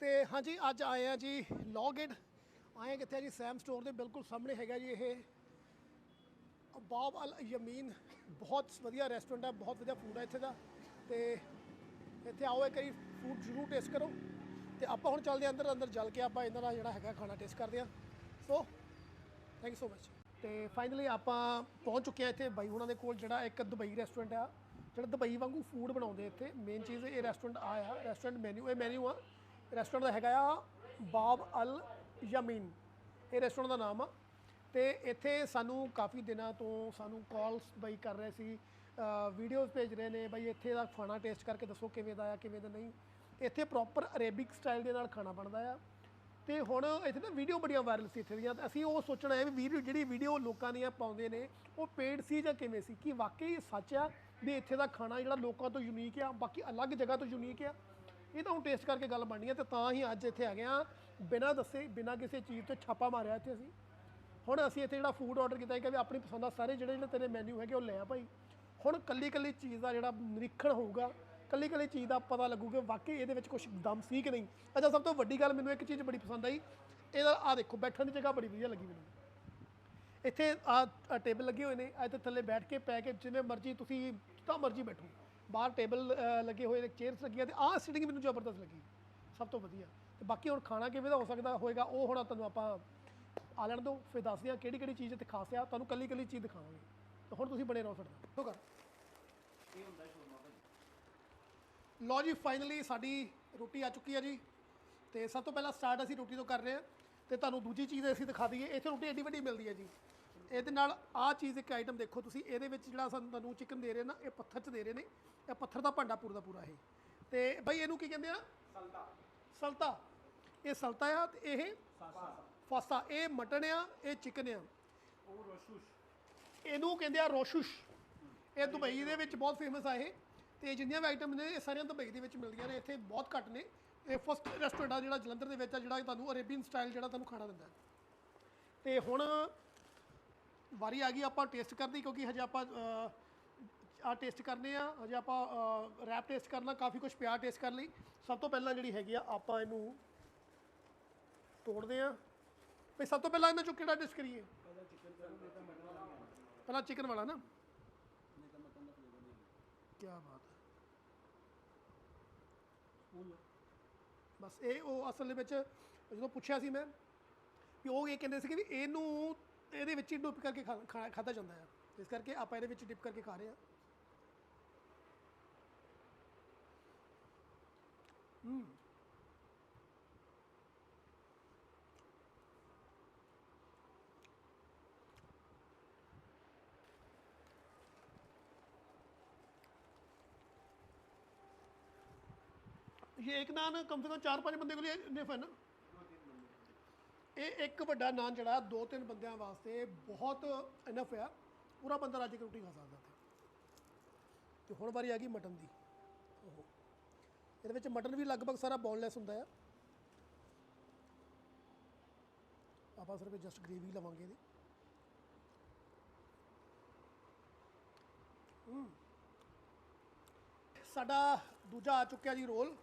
ਤੇ ਹਾਂਜੀ, ਅੱਜ ਆਏ ਆ ਜੀ ਲੌਗੇਟ ਆਏ ਕਿੱਥੇ ਆ ਜੀ? ਸੈਮ ਸਟੋਰ ਦੇ ਬਿਲਕੁਲ ਸਾਹਮਣੇ ਹੈਗਾ ਜੀ ਇਹ। ਬਾਬ ਅਲ ਯਮੀਨ, ਬਹੁਤ ਵਧੀਆ ਰੈਸਟੋਰੈਂਟ ਹੈ ਬਹੁਤ ਵਧੀਆ ਫੂਡ ਹੈ ਇੱਥੇ ਦਾ। ਤੇ ਇੱਥੇ ਆਓ ਇੱਕ ਵਾਰੀ ਫੂਡ ਜ਼ਰੂਰ ਟੇਸਟ ਕਰੋ। ਤੇ ਆਪਾਂ ਹੁਣ ਚੱਲਦੇ ਹਾਂ ਅੰਦਰ ਅੰਦਰ ਜਲ ਕੇ ਆਪਾਂ ਇਹਨਾਂ ਦਾ ਜਿਹੜਾ ਹੈਗਾ ਖਾਣਾ ਟੇਸਟ ਕਰਦੇ ਹਾਂ so thank you so much ਤੇ ਫਾਈਨਲੀ ਆਪਾਂ ਪਹੁੰਚ ਚੁੱਕੇ ਹਾਂ ਇੱਥੇ ਬਾਈ ਹੁਣਾਂ ਦੇ ਕੋਲ, ਜਿਹੜਾ ਇੱਕ ਦੁਬਈ ਰੈਸਟੋਰੈਂਟ ਆ। ਜਿਹੜਾ ਦੁਬਈ ਵਾਂਗੂ ਫੂਡ ਬਣਾਉਂਦੇ ਇੱਥੇ। ਮੇਨ ਚੀਜ਼ ਇਹ ਰੈਸਟੋਰੈਂਟ ਆ ਆ ਰੈਸਟੋਰੈਂਟ ਮੈਨੂ ਇਹ ਮੈਨੂ ਆ। ਰੈਸਟੋਰੈਂਟ ਦਾ ਹੈਗਾ ਆ ਬਾਬ ਅਲ ਯਮੀਨ। ਇਹ ਰੈਸਟੋਰੈਂਟ ਦਾ ਨਾਮ ਆ ਤੇ ਇੱਥੇ ਸਾਨੂੰ ਕਾਫੀ ਦਿਨਾਂ ਤੋਂ ਸਾਨੂੰ ਕਾਲਸ ਬਈ ਕਰ ਰਹੇ ਸੀ ਵੀਡੀਓਜ਼ ਭੇਜ ਰਹੇ ਨੇ ਬਈ ਇੱਥੇ ਦਾ ਖਾਣਾ ਟੇਸਟ ਕਰਕੇ ਦੱਸੋ ਕਿਵੇਂ ਦਾ ਆ, ਕਿਵੇਂ ਦਾ ਨਹੀਂ। ਇੱਥੇ ਪ੍ਰੋਪਰ ਅਰੇਬਿਕ ਸਟਾਈਲ ਦੇ ਨਾਲ ਖਾਣਾ ਬਣਦਾ ਆ। ਤੇ ਹੁਣ ਇੱਥੇ ਨਾ ਵੀਡੀਓ ਬੜੀਆਂ ਵਾਇਰਲ ਸੀ ਇੱਥੇ ਦੀਆਂ। ਤੇ ਅਸੀਂ ਉਹ ਸੋਚਣਾ ਹੈ ਵੀ ਵੀਡੀਓ ਜਿਹੜੀ ਵੀਡੀਓ ਲੋਕਾਂ ਦੀਆਂ ਪਾਉਂਦੇ ਨੇ, ਉਹ ਪੇਡ ਸੀ ਜਾਂ ਕਿਵੇਂ ਸੀ? ਕਿ ਵਾਕਈ ਸੱਚ ਆ ਵੀ ਇੱਥੇ ਦਾ ਖਾਣਾ ਜਿਹੜਾ ਲੋਕਾਂ ਤੋਂ ਯੂਨੀਕ ਆ, ਬਾਕੀ ਅਲੱਗ ਜਗ੍ਹਾ ਤੋਂ ਯੂਨੀਕ ਆ? ਇਹ ਤਾਂ ਹੁਣ ਟੇਸਟ ਕਰਕੇ ਗੱਲ ਬਣਨੀ ਹੈ ਤੇ ਤਾਂ ਹੀ ਅੱਜ ਇੱਥੇ ਆ ਗਏ ਆ। ਬਿਨਾਂ ਦੱਸੇ, ਬਿਨਾਂ ਕਿਸੇ ਚੀਜ਼ ਤੋਂ ਛਾਪਾ ਮਾਰਿਆ ਇੱਥੇ ਅਸੀਂ। ਹੁਣ ਅਸੀਂ ਇੱਥੇ ਜਿਹੜਾ ਫੂਡ ਆਰਡਰ ਕੀਤਾ ਹੈ ਕਿ ਵੀ ਆਪਣੀ ਪਸੰਦ ਦਾ ਸਾਰੇ ਜਿਹੜੇ ਜਿਹੜੇ ਤੇਰੇ ਮੈਨੂ ਹੈਗੇ ਉਹ ਲੈ ਆ ਭਾਈ। ਹੁਣ ਕੱਲੀ ਕੱਲੀ ਚੀਜ਼ ਦਾ ਜਿਹੜਾ ਨਿਰੀਖਣ ਹੋਊਗਾ ਕੱਲੀ ਕੱਲੀ ਚੀਜ਼ ਦਾ ਪਤਾ ਲੱਗੂਗਾ, ਵਾਕਈ ਇਹਦੇ ਵਿੱਚ ਕੁਝ ਦਮ ਸੀ ਕਿ ਨਹੀਂ? ਅੱਛਾ, ਸਭ ਤੋਂ ਵੱਡੀ ਗੱਲ ਮੈਨੂੰ ਇੱਕ ਚੀਜ਼ ਬੜੀ ਪਸੰਦ ਆਈ। ਇਹਦਾ ਆ ਦੇਖੋ, ਬੈਠਣ ਦੀ ਜਗ੍ਹਾ ਬੜੀ ਵਧੀਆ ਲੱਗੀ ਮੈਨੂੰ। ਇੱਥੇ ਆ ਟੇਬਲ ਲੱਗੇ ਹੋਏ ਨੇ ਇੱਥੇ ਥੱਲੇ ਬੈਠ ਕੇ ਪੈ ਕੇ ਜਿਵੇਂ ਮਰਜ਼ੀ ਤੁਸੀਂ ਜਿੱਦਾਂ ਮਰਜ਼ੀ ਬੈਠੋ। ਬਾਹਰ ਟੇਬਲ ਲੱਗੇ ਹੋਏ ਨੇ, ਚੇਅਰਸ ਲੱਗੀਆਂ ਤੇ ਆਹ ਸਿਟਿੰਗ ਮੈਨੂੰ ਜ਼ਬਰਦਸਤ ਲੱਗੀ, ਸਭ ਤੋਂ ਵਧੀਆ। ਤੇ ਬਾਕੀ ਹੁਣ ਖਾਣਾ ਕਿਵੇਂ ਦਾ ਹੋ ਸਕਦਾ ਹੋਏਗਾ, ਉਹ ਹੁਣ ਤੁਹਾਨੂੰ ਆਪਾਂ ਆ ਲੈਣ ਦਿਓ, ਫਿਰ ਦੱਸਦੇ ਹਾਂ ਕਿਹੜੀ ਕਿਹੜੀ ਚੀਜ਼ ਇੱਥੇ ਖਾਸ ਆ, ਤੁਹਾਨੂੰ ਕੱਲੀ ਕੱਲੀ ਚੀਜ਼ ਦਿਖਾਵਾਂਗੇ। ਤੇ ਹੁਣ ਤੁਸੀਂ ਬਣੇ ਰਹੋ ਸਾਡੇ ਨਾਲ। ਹੋ ਕਰ ਲੋ ਜੀ ਫਾਈਨਲੀ ਸਾਡੀ ਰੋਟੀ ਆ ਚੁੱਕੀ ਹੈ ਜੀ। ਤੇ ਸਭ ਤੋਂ ਪਹਿਲਾਂ ਸਟਾਰਟ ਅਸੀਂ ਰੋਟੀ ਤੋਂ ਕਰ ਰਹੇ ਹਾਂ, ਤੇ ਤੁਹਾਨੂੰ ਦੂਜੀ ਚੀਜ਼ ਅਸੀਂ ਦਿਖਾ ਦਈਏ, ਇੱਥੇ ਰੋਟੀ ਐਡੀ ਵੱਡੀ ਮਿਲਦੀ ਹੈ ਜੀ। ਇਹਦੇ ਨਾਲ ਆਹ ਚੀਜ਼ ਇੱਕ ਆਈਟਮ ਦੇਖੋ ਤੁਸੀਂ ਇਹਦੇ ਵਿੱਚ ਜਿਹੜਾ ਸਾਨੂੰ ਤੁਹਾਨੂੰ ਚਿਕਨ ਦੇ ਰਹੇ ਨਾ ਇਹ ਪੱਥਰ 'ਚ ਦੇ ਰਹੇ ਨੇ। ਇਹ ਪੱਥਰ ਦਾ ਭਾਂਡਾ ਪੂਰਾ ਦਾ ਪੂਰਾ ਇਹ। ਤੇ ਬਈ ਇਹਨੂੰ ਕੀ ਕਹਿੰਦੇ ਆ? ਸਲਤਾ। ਸਲਤਾ। ਇਹ ਸਲਤਾ ਆ ਤੇ ਇਹ ਫਾਸਾ। ਇਹ ਮਟਨ ਆ ਇਹ ਚਿਕਨ ਆ। ਉਹ ਰੋਸ਼ੂਸ਼। ਇਹਨੂੰ ਕਹਿੰਦੇ ਆ ਰੋਸ਼ੁਸ਼। ਇਹ ਦੁਬਈ ਦੇ ਵਿੱਚ ਬਹੁਤ ਫੇਮਸ ਆ ਇਹ। ਤੇ ਜਿੰਨੀਆਂ ਵੀ ਆਈਟਮ ਨੇ ਇਹ ਸਾਰੀਆਂ ਦੁਬਈ ਦੇ ਵਿੱਚ ਮਿਲਦੀਆਂ ਨੇ। ਇੱਥੇ ਬਹੁਤ ਘੱਟ ਨੇ। ਇਹ ਫਸਟ ਰੈਸਟੋਰੈਂਟ ਆ ਜਿਹੜਾ ਜਲੰਧਰ ਦੇ ਵਿੱਚ ਆ ਜਿਹੜਾ ਤੁਹਾਨੂੰ ਅਰੇਬੀਅਨ ਸਟਾਈਲ ਜਿਹੜਾ ਤੁਹਾਨੂੰ ਖਾਣਾ ਦਿੰਦਾ। ਤੇ ਹੁਣ ਵਾਰੀ ਆ ਗਈ ਆਪਾਂ ਟੇਸਟ ਕਰਦੀ ਕਿਉਂਕਿ ਹਜੇ ਆਪਾਂ ਆ ਟੇਸਟ ਕਰਨੇ ਆ, ਹਜੇ ਆਪਾਂ ਰੈਪ ਟੇਸਟ ਕਰਨਾ, ਕਾਫੀ ਕੁਝ ਪਿਆ ਟੇਸਟ ਕਰ ਲਈ। ਸਭ ਤੋਂ ਪਹਿਲਾਂ ਜਿਹੜੀ ਹੈਗੀ ਆ, ਆਪਾਂ ਇਹਨੂੰ ਤੋੜਦੇ ਆ। ਭਈ ਸਭ ਤੋਂ ਪਹਿਲਾਂ ਇਹਨਾਂ ਚੋਂ ਕਿਹੜਾ ਡਿਸ਼ ਕਰੀਏ? ਪਹਿਲਾਂ ਚਿਕਨ ਵਾਲਾ ਨਾ। ਕੀ ਬਾਤ ਹੈ। ਬਸ ਇਹ ਉਹ ਅਸਲ ਦੇ ਵਿੱਚ ਜਦੋਂ ਪੁੱਛਿਆ ਸੀ ਮੈਂ, ਵੀ ਉਹ ਇਹ ਕਹਿੰਦੇ ਸੀ ਕਿ ਵੀ ਇਹਨੂੰ ਇਹਦੇ ਵਿੱਚ ਹੀ ਡੁੱਬ ਕਰਕੇ ਖਾ- ਖਾ- ਖਾਧਾ ਜਾਂਦਾ ਹੈ ਇਸ ਕਰਕੇ ਆਪਾਂ ਇਹਦੇ ਵਿੱਚ ਡਿਪ ਕਰਕੇ ਖਾ ਰਹੇ ਹਾਂ। ਇਹ ਇੱਕ ਨਾਨ ਕਮ ਸੇ ਕਮ 4-5 ਬੰਦੇ ਕੋਲ ਇਨਫ ਹੈ ਨਾ। ਇਹ ਇੱਕ ਵੱਡਾ ਨਾਨ ਜਿਹੜਾ ਦੋ ਤਿੰਨ ਬੰਦਿਆਂ ਵਾਸਤੇ ਬਹੁਤ ਇਨਫ ਆ ਪੂਰਾ ਬੰਦਾ ਰੱਜ ਕੇ ਰੋਟੀ ਖਾ ਸਕਦਾ ਇੱਥੇ। ਤੇ ਹੁਣ ਵਾਰੀ ਆ ਗਈ ਮਟਨ ਦੀ। ਓਹੋ। ਇਹਦੇ ਵਿੱਚ ਮਟਨ ਵੀ ਲਗਭਗ ਸਾਰਾ ਬੋਨਲੈਸ ਹੁੰਦਾ ਆ। ਆਪਾਂ ਸਿਰਫ ਜਸਟ ਗ੍ਰੇਵੀ ਲਵਾਂਗੇ ਇਹਦੀ। ਸਾਡਾ ਦੂਜਾ ਆ ਚੁੱਕਿਆ ਜੀ ਰੋਲ।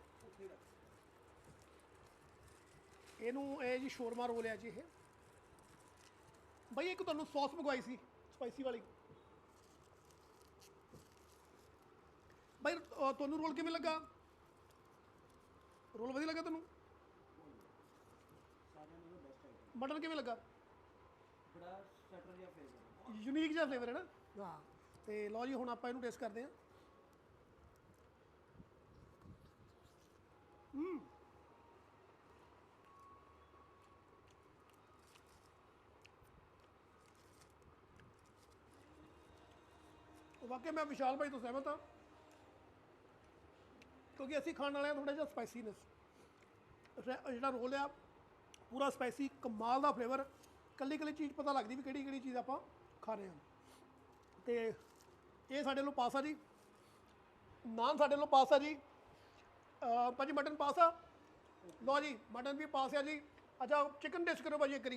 ਇਹਨੂੰ ਇਹ ਜੀ ਸ਼ੋਰਮਾ ਰੋਲ ਹੈ ਜੀ ਇਹ। ਬਈ ਇੱਕ ਤੁਹਾਨੂੰ ਸੌਸ ਮੰਗਵਾਈ ਸੀ ਸਪਾਈਸੀ ਵਾਲੀ। ਬਈ ਤੁਹਾਨੂੰ ਰੋਲ ਕਿਵੇਂ ਲੱਗਾ? ਰੋਲ ਵਧੀਆ ਲੱਗਾ ਤੁਹਾਨੂੰ? ਮਟਨ ਕਿਵੇਂ ਲੱਗਾ? ਬੜਾ ਸਟਰ ਜਿਹਾ ਫਲੇਵਰ ਯੂਨੀਕ ਜਿਹਾ ਫਲੇਵਰ ਹੈ ਨਾ? ਹਾਂ। ਤੇ ਲਓ ਜੀ ਹੁਣ ਆਪਾਂ ਇਹਨੂੰ ਟੇਸਟ ਕਰਦੇ ਹਾਂ। ਹੂੰ। ਵਾਕਈ ਮੈਂ ਵਿਸ਼ਾਲ ਭਾਈ ਤੋਂ ਸਹਿਮਤ ਹਾਂ। ਕਿਉਂਕਿ ਅਸੀਂ ਖਾਣ ਵਾਲਿਆਂ ਹਾਂ ਥੋੜਾ ਜਿਹਾ ਸਪਾਈਸੀਨੈਸ ਜਿਹੜਾ ਰੋਲ ਆ, ਪੂਰਾ ਸਪਾਈਸੀ ਕਮਾਲ ਦਾ ਫਲੇਵਰ ਕੱਲੀ ਕੱਲੀ ਚੀਜ਼ ਪਤਾ ਲੱਗਦੀ ਵੀ ਕਿਹੜੀ ਕਿਹੜੀ ਚੀਜ਼ ਆਪਾਂ ਖਾ ਰਹੇ ਹਾਂ। ਤੇ ਇਹ ਸਾਡੇ ਵੱਲੋਂ ਪਾਸ ਜੀ। ਨਾਨ ਸਾਡੇ ਵੱਲੋਂ ਪਾਸਾ ਜੀ। ਅਹ, ਭਾਜੀ ਮਟਨ ਪਾਸਾ? ਲੋ ਜੀ, ਮਟਨ ਵੀ ਪਾਸ ਆ ਜੀ। ਅੱਛਾ ਚਿਕਨ ਟੇਸਟ ਕਰੋ ਭਾਜੀ ਇੱਕ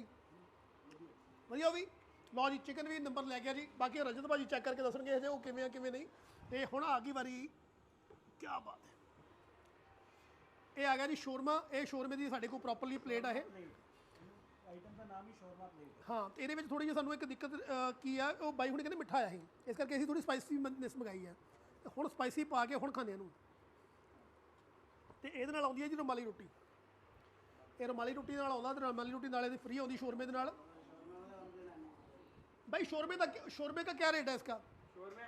ਵਧੀਆ ਵੀ? ਲਓ ਜੀ ਚਿਕਨ ਵੀ ਨੰਬਰ ਲੈ ਗਿਆ ਜੀ। ਬਾਕੀ ਰਜਤ ਭਾਜੀ ਚੈੱਕ ਕਰਕੇ ਦੱਸਣਗੇ ਹਜੇ ਉਹ ਕਿਵੇਂ ਆ ਕਿਵੇਂ ਨਹੀਂ। ਤੇ ਹੁਣ ਆ ਗਈ ਵਾਰੀ ਕੀ ਬਾਤ ਹੈ। ਇਹ ਆ ਗਿਆ ਜੀ ਸ਼ੋਰਮਾ ਇਹ ਸ਼ੋਰਮੇ ਦੀ ਸਾਡੇ ਕੋਲ ਪ੍ਰੋਪਰਲੀ ਪਲੇਟ ਆ ਇਹ। ਆਈਟਮ ਦਾ ਨਾਮ ਹੀ ਸ਼ੋਰਮਾ ਪਲੇਟ ਹਾਂ। ਤੇ ਇਹਦੇ ਵਿੱਚ ਥੋੜੀ ਜਿਹੀ ਸਾਨੂੰ ਇੱਕ ਦਿੱਕਤ ਕੀ ਆ ਉਹ ਬਾਈ ਹੁਣੇ ਕਹਿੰਦੇ ਮਿੱਠਾ ਆਇਆ ਸੀ। ਇਸ ਕਰਕੇ ਅਸੀਂ ਥੋੜੀ ਸਪਾਈਸੀ ਮਿਸ ਮੰਗਾਈ ਆ। ਹੁਣ ਸਪਾਈਸੀ ਪਾ ਕੇ ਹੁਣ ਖਾਂਦੇ ਇਹਨੂੰ। ਤੇ ਇਹਦੇ ਨਾਲ ਆਉਂਦੀ ਹੈ ਜੀ ਰੁਮਾਲੀ ਰੋਟੀ। ਇਹ ਰੁਮਾਲੀ ਰੋਟੀ ਨਾਲ ਆਉਂਦਾ ਤੇ ਰੁਮਾਲੀ ਰੋਟੀ ਨਾਲ ਇਹਦੀ ਫ੍ਰੀ ਆਉਂਦੀ ਸ਼ੋਰਮੇ ਦੇ ਨਾਲ। भाई शोरमे का शोरमे का क्या रेट है इसका शोरमे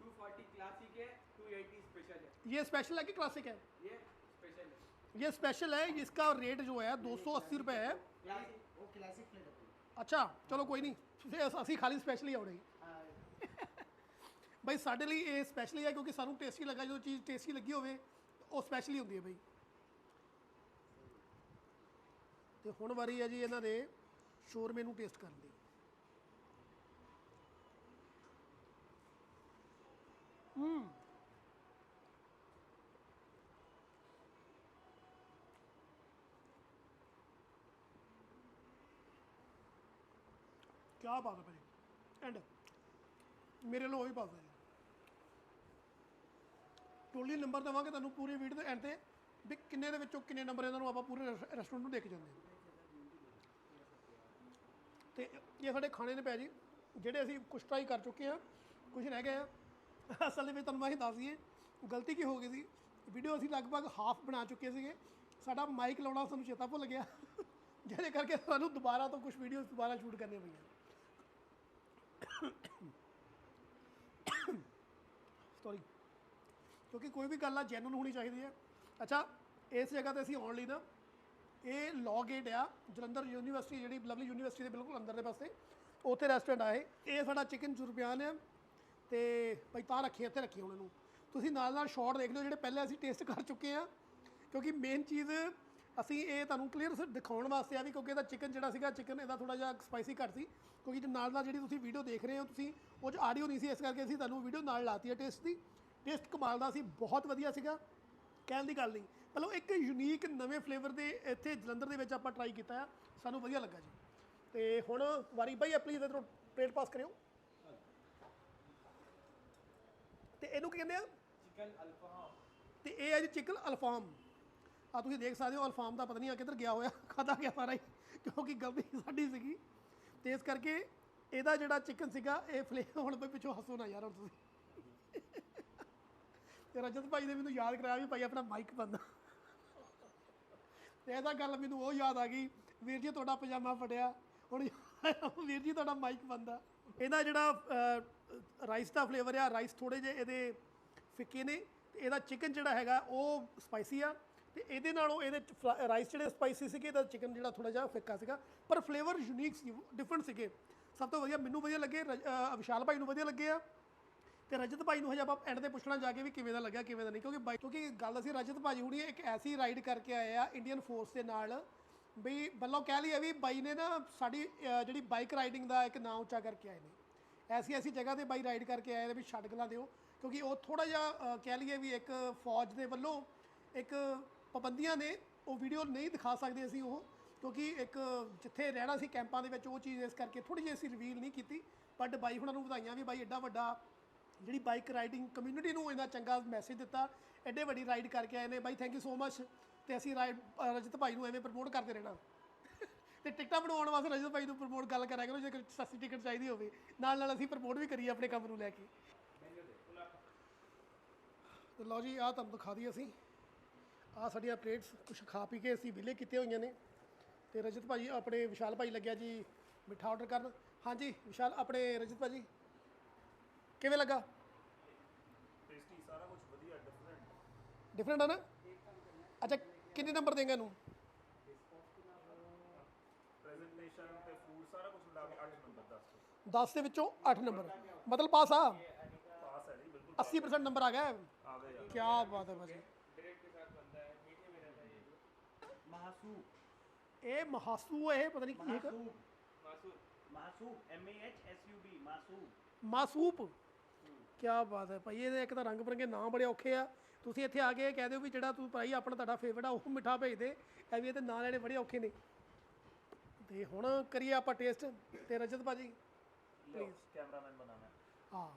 240 क्लासिक है 280 स्पेशल है ये स्पेशल है कि क्लासिक है ये स्पेशल है ये स्पेशल है इसका रेट जो है दो सौ अस्सी रुपये है ਕਲਾਸਿਕ ਉਹ ਕਲਾਸਿਕ ਪਲੇਟ ਹੈ ਅੱਛਾ ਚਲੋ ਕੋਈ ਨਹੀਂ ਫਿਰ ਅਸ- ਅਸੀਂ ਖਾਲੀ ਸਪੈਸ਼ਲ ਹੀ ਆਉਣੇ ਬਈ ਸਾਡੇ ਲਈ ਇਹ ਸਪੈਸ਼ਲ ਹੀ ਹੈ ਕਿਉਂਕਿ ਸਾਨੂੰ ਟੇਸਟੀ ਲੱਗਾ ਜਦੋਂ ਚੀਜ਼ ਟੇਸਟੀ ਲੱਗੀ ਹੋਵੇ ਉਹ ਸਪੈਸ਼ਲ ਹੀ ਹੁੰਦੀ ਹੈ ਬਈ ਤੇ ਹੁਣ ਵਾਰੀ ਹੈ ਜੀ ਇਹਨਾਂ ਦੇ ਸ਼ੋਰਮੇ ਨੂੰ ਟੇਸਟ ਕਰਨ ਦੀ ਹੂੰ ਕਿਆ ਬਾਤ ਹੈ ਭਾਈ ਐਂਡ ਮੇਰੇ ਲੋ ਵੀ ਪਾਸ ਹੈ ਟੋਲੀ ਨੰਬਰ ਦੇਵਾਂਗੇ ਤੁਹਾਨੂੰ ਪੂਰੀ ਵੀਡੀਓ ਦੇ ਐਂਡ ਤੇ। ਵੀ ਕਿੰਨੇ ਦੇ ਵਿੱਚੋਂ ਕਿੰਨੇ ਨੰਬਰ ਇਹਨਾਂ ਨੂੰ ਆਪਾਂ ਪੂਰੇ ਰੈਸਟੋਰੈਂਟ ਨੂੰ ਦੇ ਕੇ ਜਾਂਦੇ ਹਾਂ। ਤੇ ਇਹ ਸਾਡੇ ਖਾਣੇ ਨੇ ਪੈ ਜੀ, ਜਿਹੜੇ ਅਸੀਂ ਕੁਛ ਟਰਾਈ ਕਰ ਚੁੱਕੇ ਹਾਂ ਕੁਝ ਰਹਿ ਗਏ ਆ। ਅਸਲ ਦੇ ਵਿੱਚ ਤੁਹਾਨੂੰ ਅਸੀਂ ਦੱਸ ਦਈਏ, ਗਲਤੀ ਕੀ ਹੋ ਗਈ ਸੀ? ਵੀਡੀਓ ਅਸੀਂ ਲਗਭਗ ਹਾਫ ਬਣਾ ਚੁੱਕੇ ਸੀਗੇ। ਸਾਡਾ ਮਾਈਕ ਲਾਉਣਾ ਸਾਨੂੰ ਚੇਤਾ ਭੁੱਲ ਗਿਆ। ਜਿਹਦੇ ਕਰਕੇ ਸਾਨੂੰ ਦੁਬਾਰਾ ਤੋਂ ਕੁਝ ਵੀਡੀਓਜ਼ ਦੁਬਾਰਾ ਸ਼ੂਟ ਕਰਨੀਆਂ ਪਈਆਂ। ਸੌਰੀ ਕਿਉਂਕਿ ਕੋਈ ਵੀ ਗੱਲ ਆ ਜੈਨੂਨ ਹੋਣੀ ਚਾਹੀਦੀ ਹੈ। ਅੱਛਾ, ਇਸ ਜਗ੍ਹਾ ਤੇ ਅਸੀਂ ਆਉਣ ਲਈ ਨਾ, ਇਹ ਲੌ ਗੇਟ ਆ, ਜਲੰਧਰ ਯੂਨੀਵਰਸਿਟੀ ਜਿਹੜੀ, ਲਵਲੀ ਯੂਨੀਵਰਸਿਟੀ ਦੇ ਬਿਲਕੁਲ ਅੰਦਰ ਦੇ ਪਾਸੇ, ਉੱਥੇ ਰੈਸਟੋਰੈਂਟ ਆ ਇਹ। ਇਹ ਸਾਡਾ ਚਿਕਨ ਜੁਰਬਿਆਨ ਹੈ ਤੇ ਭਾਈ ਤਾਂ ਰੱਖੇ ਇੱਥੇ ਰੱਖੀ ਉਹਨਾਂ ਨੂੰ। ਤੁਸੀਂ ਨਾਲ ਨਾਲ ਸ਼ਾਰਟ ਦੇਖ ਲਿਓ ਜਿਹੜੇ ਪਹਿਲੇ ਅਸੀਂ ਟੇਸਟ ਕਰ ਚੁੱਕੇ ਆ ਕਿਉਂਕਿ ਮੇਨ ਚੀਜ਼ ਅਸੀਂ ਇਹ ਤੁਹਾਨੂੰ ਕਲੀਅਰ ਦਿਖਾਉਣ ਵਾਸਤੇ ਆ ਵੀ ਕਿਉਂਕਿ ਇਹਦਾ ਚਿਕਨ ਜਿਹੜਾ ਸੀਗਾ ਚਿਕਨ ਇਹਦਾ ਥੋੜਾ ਜਿਹਾ ਸਪਾਈਸੀ ਘੱਟ ਸੀ। ਕਿਉਂਕਿ ਨਾਲ ਨਾਲ ਜਿਹੜੀ ਤੁਸੀਂ ਵੀਡੀਓ ਦੇਖ ਰਹੇ ਹੋ, ਤੁਸੀਂ ਉਹ 'ਚ ਆਡੀਓ ਨਹੀਂ ਸੀ, ਇਸ ਕਰਕੇ ਅਸੀਂ ਤੁਹਾਨੂੰ ਵੀਡੀਓ ਨਾਲ ਲਾਤੀ ਹੈ ਟੇਸਟ ਦੀ। ਟੇਸਟ ਕਮਾਲ ਦਾ ਸੀ, ਬਹੁਤ ਵਧੀਆ ਸੀਗਾ। ਕਹਿਣ ਦੀ ਗੱਲ ਨਹੀਂ। ਮਤਲਬ ਇੱਕ ਯੂਨੀਕ ਨਵੇਂ ਫਲੇਵਰ ਦੇ ਇੱਥੇ ਜਲੰਧਰ ਦੇ ਵਿੱਚ ਆਪਾਂ ਟਰਾਈ ਕੀਤਾ ਆ। ਸਾਨੂੰ ਵਧੀਆ ਲੱਗਾ ਜੀ। ਤੇ ਹੁਣ ਵਾਰੀ ਭਾਈ ਪਲੀਜ਼ ਇਧਰੋਂ ਪਲੇਟ ਪਾਸ ਕਰਿਓ। ਤੇ ਇਹਨੂੰ ਕੀ ਕਹਿੰਦੇ ਆ? ਤੇ ਇਹ ਹੈ ਜੀ ਚਿਕਨ ਅਲਫਾਮ ਆ ਤੁਸੀਂ ਦੇਖ ਸਕਦੇ ਹੋ ਅਲਫਾਮ ਦਾ ਪਤਾ ਨਹੀਂ ਆ ਕਿੱਧਰ ਗਿਆ ਹੋਇਆ ਖਾਦਾ ਗਿਆ ਸਾਰਾ ਹੀ ਕਿਉਂਕਿ ਗਲਤੀ ਸਾਡੀ ਸੀਗੀ। ਤੇ ਇਸ ਕਰਕੇ ਇਹਦਾ ਜਿਹੜਾ ਚਿਕਨ ਸੀਗਾ ਇਹ ਫਲੇ ਹੁਣ ਬਈ ਪਿੱਛੋਂ ਹੱਸੋ ਨਾ ਯਾਰ ਹੁਣ ਤੁਸੀਂ। ਤੇ ਰਜਤ ਭਾਈ ਨੇ ਮੈਨੂੰ ਯਾਦ ਕਰਾਇਆ ਵੀ ਭਾਈ ਆਪਣਾ ਮਾਈਕ ਬੰਦ। ਤੇ ਇਹਦਾ ਗੱਲ ਮੈਨੂੰ ਉਹ ਯਾਦ ਆ ਗਈ ਵੀਰ ਜੀ ਤੁਹਾਡਾ ਪਜਾਮਾ ਫਟਿਆ ਹੁਣ ਵੀਰ ਜੀ ਤੁਹਾਡਾ ਮਾਈਕ ਬੰਦਾ ਇਹਦਾ ਜਿਹੜਾ ਰਾਈਸ ਦਾ ਫਲੇਵਰ ਆ, ਰਾਈਸ ਥੋੜੇ ਜਿਹੇ ਇਹਦੇ ਫਿੱਕੇ ਨੇ, ਤੇ ਇਹਦਾ ਚਿਕਨ ਜਿਹੜਾ ਹੈਗਾ ਉਹ ਸਪਾਈਸੀ ਆ, ਤੇ ਇਹਦੇ ਨਾਲੋਂ ਇਹਦੇ ਰਾਈਸ ਜਿਹੜੇ ਸਪਾਈਸੀ ਸੀਗੇ ਤਾਂ ਚਿਕਨ ਜਿਹੜਾ ਥੋੜਾ ਜਿਹਾ ਫਿੱਕਾ ਸੀਗਾ, ਪਰ ਫਲੇਵਰ ਯੂਨੀਕ ਸੀ ਡਿਫਰੈਂਟ ਸੀਗੇ। ਸਭ ਤੋਂ ਵਧੀਆ ਮੈਨੂੰ ਵਧੀਆ ਲੱਗੇ, ਰਜ- ਵਿਸ਼ਾਲ ਭਾਈ ਨੂੰ ਵਧੀਆ ਲੱਗੇ ਆ, ਤੇ ਰਜਤ ਭਾਈ ਨੂੰ ਹਜੇ ਆਪਾਂ ਐਂਡ ਤੇ ਪੁੱਛਣਾ ਜਾ ਕੇ ਵੀ ਕਿਵੇਂ ਦਾ ਲੱਗਿਆ, ਕਿਵੇਂ ਦਾ ਨਹੀਂ, ਕਿਉਂਕਿ ਬਾਈ, ਕਿਉਂਕਿ ਗੱਲ ਅਸੀਂ ਰਜਤ ਭਾਜੀ ਹੁਣੀ ਇੱਕ ਐਸੀ ਰਾਈਡ ਕਰਕੇ ਆਏ ਆ ਇੰਡੀਅਨ ਫੋਰਸ ਦੇ ਨਾਲ ਵੀ ਬੱਲੋਂ ਕਹਿ ਲਈਏ ਵੀ ਬਾਈ ਨੇ ਨਾ ਸਾਡੀ ਜਿਹੜੀ ਬਾਈਕ ਰਾਈਡਿੰਗ ਦਾ ਇੱਕ ਨਾਂ ਉੱਚਾ ਕਰਕੇ ਆਏ ਨੇ। ਐਸੀ ਐਸੀ ਜਗ੍ਹਾ ਤੇ ਬਾਈ ਰਾਈਡ ਕਰਕੇ ਆਏ ਨੇ ਵੀ ਛੱਡ ਗਲਾਂ ਦਿਓ, ਕਿਉਂਕਿ ਉਹ ਥੋੜਾ ਜਿਹਾ ਕਹਿ ਲਈਏ ਵੀ ਇੱਕ ਫੌਜ ਦੇ ਵੱਲੋਂ ਇੱਕ ਪਾਬੰਦੀਆਂ ਨੇ, ਉਹ ਵੀਡੀਓ ਨਹੀਂ ਦਿਖਾ ਸਕਦੇ ਅਸੀਂ ਉਹ, ਕਿਉਂਕਿ ਇੱਕ ਜਿੱਥੇ ਰਹਿਣਾ ਸੀ ਕੈਂਪਾਂ ਦੇ ਵਿੱਚ, ਉਹ ਚੀਜ਼ ਇਸ ਕਰਕੇ ਥੋੜੀ ਜਿਹੀ ਅਸੀਂ ਰਿਵੀਲ ਨਹੀਂ ਕੀਤੀ ਬਟ ਬਾਈ ਹੁਣਾਂ ਨੂੰ ਵਧਾਈਆਂ ਵੀ ਬਾਈ ਐਡਾ ਵੱਡਾ, ਜਿਹੜੀ ਬਾਈਕ ਰਾਈਡਿੰਗ ਕਮਿਊਨਿਟੀ ਨੂੰ ਇਹਨਾਂ ਚੰਗਾ ਮੈਸੇਜ ਦਿੱਤਾ ਐਡੇ ਵੱਡੀ ਰਾਈਡ ਕਰਕੇ ਆਏ ਨੇ, ਬਾਈ ਥੈਂਕ ਯੂ ਸੋ ਮੱਚ ਤੇ ਅਸੀਂ ਰਾਈਡ ਰਜਤ ਭਾਈ ਨੂੰ ਐਵੇਂ ਪ੍ਰਮੋਟ ਕਰਦੇ ਰਹਿਣਾ। ਤੇ ਟਿਕਟਾਂ ਬਣਾਉਣ ਵਾਸਤੇ ਰਜਤ ਭਾਈ ਨੂੰ ਪ੍ਰਮੋਟ ਗੱਲ ਕਰਿਆ ਕਰੋ ਜੇ ਸਸਤੀ ਟਿਕਟ ਚਾਹੀਦੀ ਹੋਵੇ। ਨਾਲ ਨਾਲ ਅਸੀਂ ਪ੍ਰਮੋਟ ਵੀ ਕਰੀਏ ਆਪਣੇ ਕੰਮ ਨੂੰ ਲੈ ਕੇ। ਤੇ ਲਓ ਜੀ ਆਹ ਤੁਹਾਨੂੰ ਦਿਖਾ ਦਈਏ ਅਸੀਂ। ਆਹ ਸਾਡੀਆਂ ਪਲੇਟਸ ਕੁਝ ਖਾ ਪੀ ਕੇ ਅਸੀਂ ਵਿਲੇ ਕੀਤੇ ਹੋਈਆਂ ਨੇ। ਤੇ ਰਜਤ ਭਾਜੀ ਆਪਣੇ ਵਿਸ਼ਾਲ ਭਾਈ ਲੱਗਿਆ ਜੀ ਮਿੱਠਾ ਆਰਡਰ ਕਰਨ। ਹਾਂਜੀ ਵਿਸ਼ਾਲ ਆਪਣੇ ਰਜਤ ਭਾਜੀ। ਕਿਵੇਂ ਲੱਗਾ? ਟੇਸਟੀ ਸਾਰਾ ਕੁਝ ਵਧੀਆ ਡਿਫਰੈਂਟ ਡਿਫਰੈਂਟ ਹੈ ਨਾ? ਅੱਛਾ ਕਿੰਨੇ ਨੰਬਰ ਦੇਂਗੇ ਇਹਨੂੰ? ਪ੍ਰੈਜੈਂਟੇਸ਼ਨ ਤੇ ਫੂਡ ਸਾਰਾ ਕੁਝ ਮਿਲਾ ਕੇ 8 ਨੰਬਰ 10 10 ਦੇ ਵਿੱਚੋਂ 8 ਨੰਬਰ ਮਤਲਬ ਪਾਸ ਆ ਪਾਸ ਹੈ ਜੀ ਬਿਲਕੁਲ 80% ਨੰਬਰ ਆ ਗਿਆ ਆ ਗਏ ਯਾਰ ਕੀ ਬਾਤ ਹੈ ਭਾਜੀ ब्रेड के साथ बनता है मीठे में रहता है ये ਮਹਾਸੂਪ ਇਹ ਮਹਾਸੂ ਇਹ ਪਤਾ ਨਹੀਂ ਕੀ ਹੈ ਮਹਾਸੂਪ मासूर ਮਹਾਸੂਪ M A H S U B ਮਹਾਸੂਪ ਮਾਸੂਪ ਕੀ ਬਾਤ ਹੈ ਭਾਈ ਇਹਦੇ ਇੱਕ ਤਾਂ ਰੰਗ ਬਰੰਗੇ ਨਾਂ ਬੜੇ ਔਖੇ ਆ ਤੁਸੀਂ ਇੱਥੇ ਆ ਕੇ ਕਹਿ ਦਿਓ ਵੀ ਜਿਹੜਾ ਤੂੰ ਭਾਈ ਆਪਣਾ ਤੁਹਾਡਾ ਫੇਵਰਟ ਆ ਉਹ ਮਿੱਠਾ ਭੇਜ ਦੇ ਐਵੇਂ ਇਹਦੇ ਨਾਂ ਲੈਣੇ ਬੜੇ ਔਖੇ ਨੇ ਤੇ ਹੁਣ ਕਰੀਏ ਆਪਾਂ ਟੇਸਟ ਤੇ ਰਜਤ ਭਾਜੀ ਪਲੀਜ਼ ਕੈਮਰਾਮੈਨ ਬਣਾਣਾ ਹਾਂ।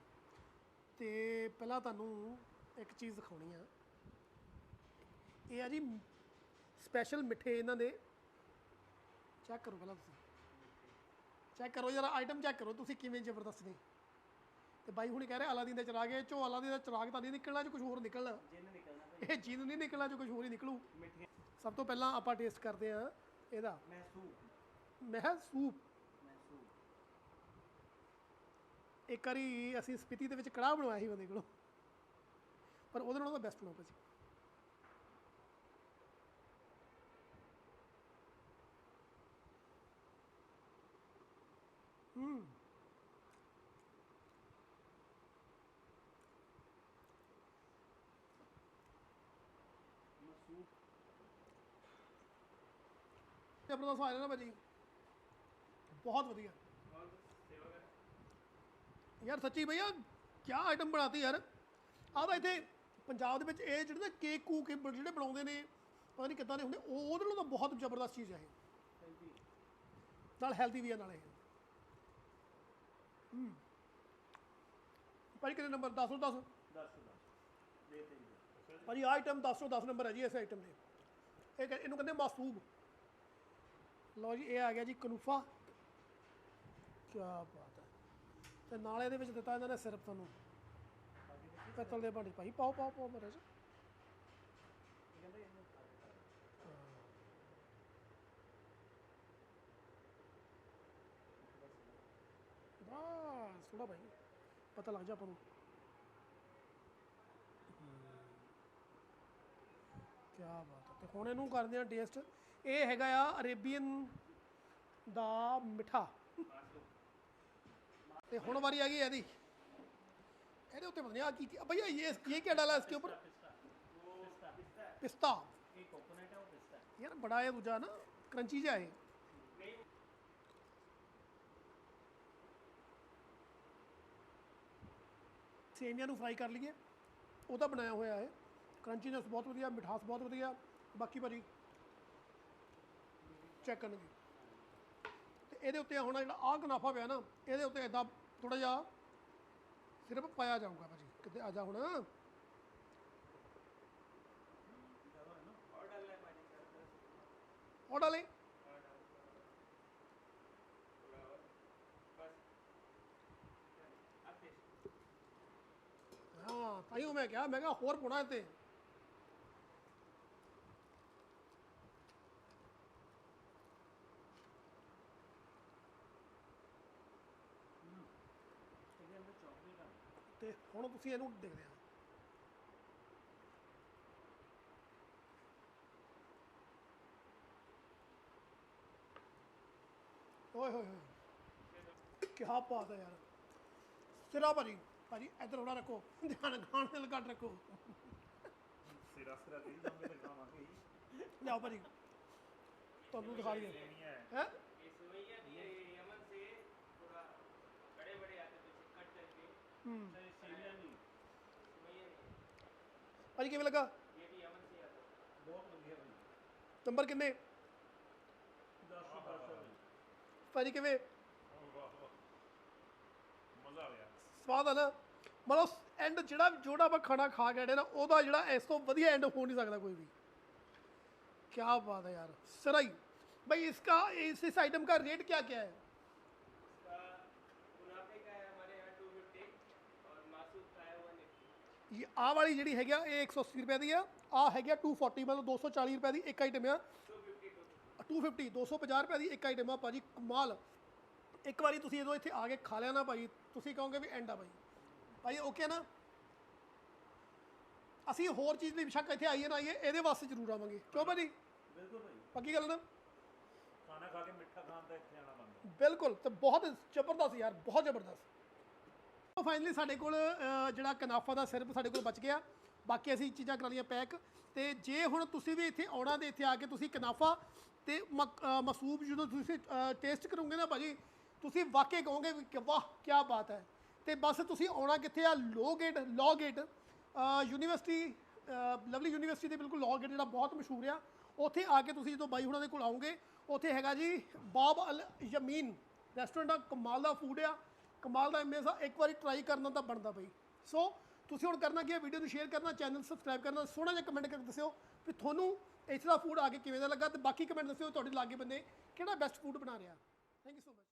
ਤੇ ਪਹਿਲਾਂ ਤੁਹਾਨੂੰ ਇੱਕ ਚੀਜ਼ ਦਿਖਾਉਣੀ ਆ। ਇਹ ਆ ਜੀ ਸਪੈਸ਼ਲ ਮਿੱਠੇ ਇਹਨਾਂ ਦੇ। ਚੈੱਕ ਕਰੋ ਪਹਿਲਾਂ ਤੁਸੀਂ। ਚੈੱਕ ਕਰੋ ਜਰਾ ਆਈਟਮ ਚੈੱਕ ਕਰੋ ਤੁਸੀਂ ਕਿਵੇਂ ਜ਼ਬਰਦਸਤ ਨੇ। ਤੇ ਬਾਈ ਹੁਣੀ ਕਹਿ ਰਹੇ ਅਲਾਦੀਨ ਦੇ ਚਿਰਾਗ ਇਹ ਚੋਂ ਅਲਾਦੀਨ ਦਾ ਚਿਰਾਗ ਤਾਂ ਨਹੀਂ ਨਿਕਲਣਾ ਚ ਕੁਝ ਹੋਰ ਨਿਕਲਣਾ। ਜਿੰਨ ਨਿਕਲਣਾ ਭਾਈ ਇਹ ਜੀਨ ਨਹੀਂ ਨਿਕਲਣਾ ਚ ਕੁਝ ਹੋਰ ਹੀ ਨਿਕਲੂ। ਮਿੱਠੇ ਸਭ ਤੋਂ ਪਹਿਲਾਂ ਆਪਾਂ ਟੇਸਟ ਕਰਦੇ ਹਾਂ ਇਹਦਾ। ਮਹਿਸੂਸ ਮਹਿ ਸੂਪ ਮਹਿਸੂਸ ਇੱਕ ਵਾਰੀ ਅਸੀਂ ਸਪੀਤੀ ਦੇ ਵਿੱਚ ਕੜਾਹ ਬਣਵਾਇਆ ਸੀ ਬੰਦੇ ਕੋਲੋਂ। ਪਰ ਉਹਦੇ ਨਾਲੋਂ ਤਾਂ ਬੈਸਟ ਬਣਾਉਂਦਾ ਸੀ। ਹੂੰ। ਮਹਿਸੂਸ ਜ਼ਬਰਦਸਤ ਆ ਰਿਹਾ ਨਾ ਭਾਜੀ। ਬਹੁਤ ਵਧੀਆ। ਯਾਰ ਸੱਚੀ ਭਈਆ ਕੀ ਆਈਟਮ ਬਣਾਤੀ ਯਾਰ। ਆਹ ਤਾਂ ਇੱਥੇ ਪੰਜਾਬ ਦੇ ਵਿੱਚ ਇਹ ਜਿਹੜੇ ਨਾ ਕੇਕ ਕੂਕ ਜਿਹੜੇ ਬਣਾਉਂਦੇ ਨੇ, ਪਤਾ ਨਹੀਂ ਕਿੱਦਾਂ ਦੇ ਹੁੰਦੇ, ਉਹ ਉਹਦੇ ਨਾਲੋਂ ਤਾਂ ਬਹੁਤ ਜ਼ਬਰਦਸਤ ਚੀਜ਼ ਹੈ ਇਹ। ਨਾਲ ਹੈਲਦੀ ਵੀ ਹੈ ਨਾਲੇ ਹੂੰ। ਭਾਜੀ ਕਿੰਨੇ ਨੰਬਰ? 10 ਤੋਂ 10 10 10 ਦੇ। ਤੇ ਜੀ ਭਾਜੀ ਆਈਟਮ 10 ਤੋਂ 10 ਨੰਬਰ ਹੈ ਜੀ, ਇਸ ਆਈਟਮ ਦੇ। ਇਹ ਕਹਿ- ਇਹਨੂੰ ਕਹਿੰਦੇ ਮਾਸੂਬ ਲਓ ਜੀ, ਇਹ ਆ ਗਿਆ ਜੀ ਕਨੂਫਾ। ਕੀ ਬਾਤ ਤੇ ਨਾਲ ਇਹਦੇ ਵਿੱਚ ਦਿੱਤਾ ਇਹਨਾਂ ਨੇ ਸਿਰਫ ਤੁਹਾਨੂੰ। ਪਿੱਤਲ ਦੇ ਭਾਂਡੇ ਭਾਈ, ਪਾਓ ਪਾਓ ਪਾਓ ਮੇਰੇ ਬਸ ਥੋੜਾ ਭਾਈ, ਪਤਾ ਲੱਗ ਜਾ ਆਪਾਂ ਨੂੰ। ਕੀ ਬਾਤ ਹੈ। ਤੇ ਹੁਣ ਇਹਨੂੰ ਕਰਦੇ ਆ ਟੇਸਟ। ਇਹ ਹੈਗਾ ਆ ਅਰੇਬੀਅਨ ਦਾ ਮਿੱਠਾ। ਤੇ ਹੁਣ ਵਾਰੀ ਆ ਗਈ ਇਹਦੀ। ਇਹਦੇ ਉੱਤੇ ਪਤਾ ਨਹੀਂ ਆ ਕੀ ਕੀ ਭਈਆ, ਇਹ ਇਹ ਕੀ ਡਾਲਾ ਇਸਕੇ ਉੱਪਰ? ਪਿਸਤਾ। ਪਿਸਤਾ ਪਿਸਤਾ ਇਹ ਕੋਕੋਨਟ ਹੈ ਉਹ ਪਿਸਤਾ ਹੈ ਯਾਰ ਬੜਾ ਇਹ ਦੂਜਾ ਨਾ ਕਰੰਚੀ ਜਿਹਾ ਹੈ ਸੇਮੀਆਂ ਨੂੰ ਫਰਾਈ ਕਰ ਲਈਏ। ਉਹਦਾ ਬਣਾਇਆ ਹੋਇਆ ਹੈ ਕਰੰਚੀਨੈਸ ਬਹੁਤ ਵਧੀਆ, ਮਿਠਾਸ ਬਹੁਤ ਵਧੀਆ। ਬਾਕੀ ਭਾਜੀ ਚੈੱਕ ਕਰਨਗੇ। ਤੇ ਇਹਦੇ ਉੱਤੇ ਹੁਣ ਜਿਹੜਾ ਆਹ ਕਨਾਫਾ ਪਿਆ ਨਾ, ਇਹਦੇ ਉੱਤੇ ਇਦਾਂ ਥੋੜਾ ਜਿਹਾ ਸਿਰਫ ਪਾਇਆ ਜਾਊਗਾ ਭਾਜੀ, ਕਿਤੇ ਆ ਜਾ ਹੁਣ। ਉਹ ਡਾਲੇ ਹਾਂ ਤਾਈਓ ਮੈਂ ਕਿਹਾ ਮੈਂ ਕਿਹਾ ਹੋਰ ਪੁਣਾ ਤੇ ਇਹਦੇ ਅੰਦਰ ਚਾਕਲੇਟ ਆ ਤੇ ਹੁਣ ਤੁਸੀਂ ਇਹਨੂੰ ਦੇਖਦੇ ਆ ਓਏ ਹੋਏ ਹੋਏ ਕੀ ਬਾਤ ਹੈ ਯਾਰ ਸਿਰਾ ਭਾਜੀ ਭਾਜੀ ਇੱਧਰ ਹੋਣਾ ਰੱਖੋ ਧਿਆਨ ਖਾਣ ਨਾਲ ਘੱਟ ਰੱਖੋ ਸਿਰਾ ਸਿਰਾ ਤੇ ਲੰਬੇ ਤੇ ਖਾਵਾਂਗੇ ਹੀ। ਲਿਆਓ ਭਾਜੀ ਤੁਹਾਨੂੰ ਦਿਖਾ ਲਈਏ ਲੈਣੀ ਹੈ ਹੈ ये सेवैया भी है ये यमन से थोड़ा बड़े बड़े आते थे कट करके ਹੈ ਭਾਜੀ ਕਿਵੇਂ ਵਾਹ ਵਾਹ ਮਜ਼ਾ ਆ ਗਿਆ ਸਵਾਦ ਆ ਨਾ ਮਤਲਬ ਐਂਡ ਜਿਹੜਾ ਜਿਹੜਾ ਆਪਾਂ ਖਾਣਾ ਖਾ ਕੇ ਆਏ ਨਾ ਉਹਦਾ ਜਿਹੜਾ ਇਸ ਤੋਂ ਵਧੀਆ ਐਂਡ ਹੋ ਨਹੀਂ ਸਕਦਾ ਕੋਈ ਵੀ ਕੀ ਬਾਤ ਹੈ यार सराई भाई इसका इस इस आइटम का रेट क्या क्या है ਇਹ ਆ ਵਾਲੀ ਜਿਹੜੀ ਹੈਗੀ ਆ ਇਹ 180 ਰੁਪਏ ਦੀ ਆ। ਆ ਹੈਗੀ ਆ 240 ਮਤਲਬ 240 ਰੁਪਏ ਦੀ ਇੱਕ ਆਈਟਮ ਆ। 250 250 ਰੁਪਏ ਦੀ ਇੱਕ ਆਈਟਮ ਆ ਭਾਜੀ ਕਮਾਲ। ਇੱਕ ਵਾਰੀ ਤੁਸੀਂ ਜਦੋਂ ਇੱਥੇ ਆ ਕੇ ਖਾ ਲਿਆ ਨਾ ਭਾਜੀ ਤੁਸੀਂ ਕਹੋਗੇ ਵੀ ਐਂਡ ਆ ਭਾਜੀ। ਭਾਜੀ ਓਕੇ ਨਾ? ਅਸੀਂ ਹੋਰ ਚੀਜ਼ ਦੀ ਸ਼ੱਕ ਇੱਥੇ ਆਈਏ ਨਾ ਆਈਏ ਇਹਦੇ ਵਾਸਤੇ ਜ਼ਰੂਰ ਆਵਾਂਗੇ। ਕਿਉਂ ਭਾਜੀ? ਬਿਲਕੁਲ ਪੱਕੀ ਗੱਲ ਨਾ? ਖਾਣਾ ਖਾ ਕੇ ਮਿੱਠਾ ਖਾਣ ਦਾ ਇੱਥੇ ਆਣਾ ਬੰਦਾ। ਬਿਲਕੁਲ ਤੇ ਬਹੁਤ ਜ਼ਬਰਦਸਤ ਯਾਰ ਬਹੁਤ ਜ਼ਬਰਦਸਤ। ਫਾਈਨਲੀ ਸਾਡੇ ਕੋਲ ਜਿਹੜਾ ਕਨਾਫਾ ਦਾ ਸਿਰਫ ਸਾਡੇ ਕੋਲ ਬਚ ਗਿਆ। ਬਾਕੀ ਅਸੀਂ ਚੀਜ਼ਾਂ ਕਰਾ ਲਈਆਂ ਪੈਕ। ਤੇ ਜੇ ਹੁਣ ਤੁਸੀਂ ਵੀ ਇੱਥੇ ਆਉਣਾ ਤੇ ਇੱਥੇ ਆ ਕੇ ਤੁਸੀਂ ਕਨਾਫਾ ਤੇ ਮਕ- ਮਸੂਬ ਜਦੋਂ ਤੁਸੀਂ ਟੇਸਟ ਕਰੋਗੇ ਨਾ ਭਾਜੀ, ਤੁਸੀਂ ਵਾਕਈ ਕਹੋਗੇ ਵੀ ਕਿ ਵਾਹ ਕੀ ਬਾਤ ਹੈ। ਤੇ ਬਸ ਤੁਸੀਂ ਆਉਣਾ ਕਿੱਥੇ ਆ? Law gate law gate university Lovely university ਦੇ ਬਿਲਕੁਲ ਲੋ ਗੇਟ ਜਿਹੜਾ ਬਹੁਤ ਮਸ਼ਹੂਰ ਆ। ਉੱਥੇ ਆ ਕੇ ਤੁਸੀਂ ਜਦੋਂ ਬਾਈ ਹੁਣਾਂ ਦੇ ਕੋਲ ਆਉਂਗੇ ਉੱਥੇ ਹੈਗਾ ਜੀ ਬਾਬ ਅਲ ਯਮੀਨ ਰੈਸਟੋਰੈਂਟ ਆ, ਕਮਾਲ ਦਾ ਫੂਡ ਆ। ਕਮਾਲ ਦਾ ਇਮੇਜ ਆ, ਇੱਕ ਵਾਰੀ ਟਰਾਈ ਕਰਨਾ ਤਾਂ ਬਣਦਾ ਬਈ। ਸੋ ਤੁਸੀਂ ਹੁਣ ਕਰਨਾ ਕੀ ਹੈ? ਵੀਡੀਓ ਨੂੰ ਸ਼ੇਅਰ ਕਰਨਾ ਚੈਨਲ ਸਬਸਕ੍ਰਾਈਬ ਕਰਨਾ, ਸੋਹਣਾ ਜਿਹਾ ਕਮੈਂਟ ਕਰਕੇ ਦੱਸਿਓ ਵੀ ਤੁਹਾਨੂੰ ਇੱਥੇ ਦਾ ਫੂਡ ਆ ਕੇ ਕਿਵੇਂ ਦਾ ਲੱਗਾ ਤੇ ਬਾਕੀ ਕਮੈਂਟ ਦੱਸਿਓ ਤੁਹਾਡੇ ਲਾਗੇ ਬੰਦੇ ਕਿਹੜਾ ਬੈਸਟ ਫੂਡ ਬਣਾ ਰਿਹਾ। Thank you so much